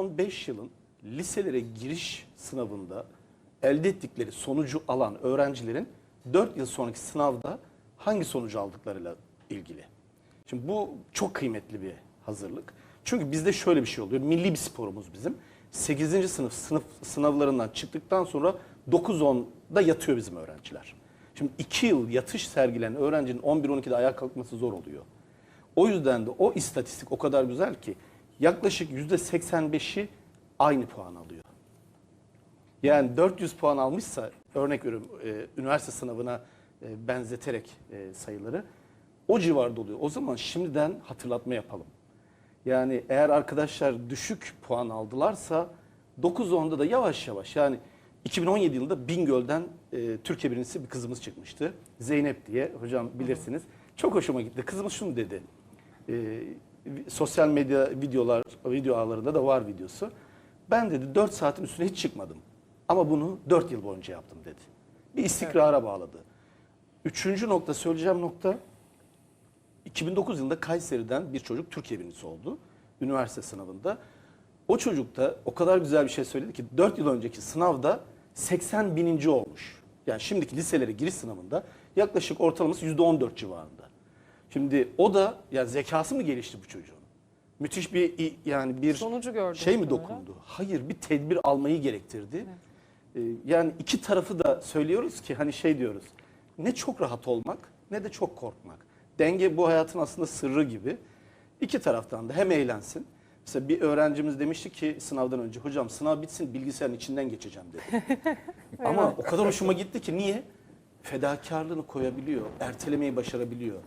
son 5 yılın liselere giriş sınavında elde ettikleri sonucu alan öğrencilerin 4 yıl sonraki sınavda hangi sonucu aldıklarıyla ilgili. Şimdi bu çok kıymetli bir hazırlık. Çünkü bizde şöyle bir şey oluyor. Milli bir sporumuz bizim. 8. sınıf sınıf sınavlarından çıktıktan sonra 9-10'da yatıyor bizim öğrenciler. Şimdi 2 yıl yatış sergilen öğrencinin 11-12'de ayağa kalkması zor oluyor. O yüzden de o istatistik o kadar güzel ki yaklaşık %85'i aynı puan alıyor. Yani 400 puan almışsa örnek veriyorum e, üniversite sınavına e, benzeterek e, sayıları o civarda oluyor. O zaman şimdiden hatırlatma yapalım. Yani eğer arkadaşlar düşük puan aldılarsa 9-10'da da yavaş yavaş yani 2017 yılında Bingöl'den e, Türkiye birincisi bir kızımız çıkmıştı. Zeynep diye hocam bilirsiniz. Çok hoşuma gitti. Kızımız şunu dedi. E, sosyal medya videolar, video ağlarında da var videosu. Ben dedi 4 saatin üstüne hiç çıkmadım. Ama bunu 4 yıl boyunca yaptım dedi. Bir istikrara bağladı. Üçüncü nokta söyleyeceğim nokta 2009 yılında Kayseri'den bir çocuk Türkiye birincisi oldu. Üniversite sınavında. O çocuk da o kadar güzel bir şey söyledi ki 4 yıl önceki sınavda 80 bininci olmuş. Yani şimdiki liselere giriş sınavında yaklaşık ortalaması %14 civarında. Şimdi o da yani zekası mı gelişti bu çocuğun? Müthiş bir yani bir Sonucu şey mi dokundu? Hayır bir tedbir almayı gerektirdi. Ee, Yani iki tarafı da söylüyoruz ki hani şey diyoruz. Ne çok rahat olmak ne de çok korkmak. Denge bu hayatın aslında sırrı gibi. İki taraftan da hem eğlensin. Mesela bir öğrencimiz demişti ki sınavdan önce hocam sınav bitsin bilgisayarın içinden geçeceğim dedi. Ama o kadar hoşuma gitti ki niye? Fedakarlığını koyabiliyor, ertelemeyi başarabiliyor.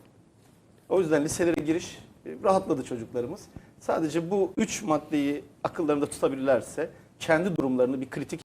O yüzden liselere giriş e, rahatladı çocuklarımız. Sadece bu üç maddeyi akıllarında tutabilirlerse kendi durumlarını bir kritik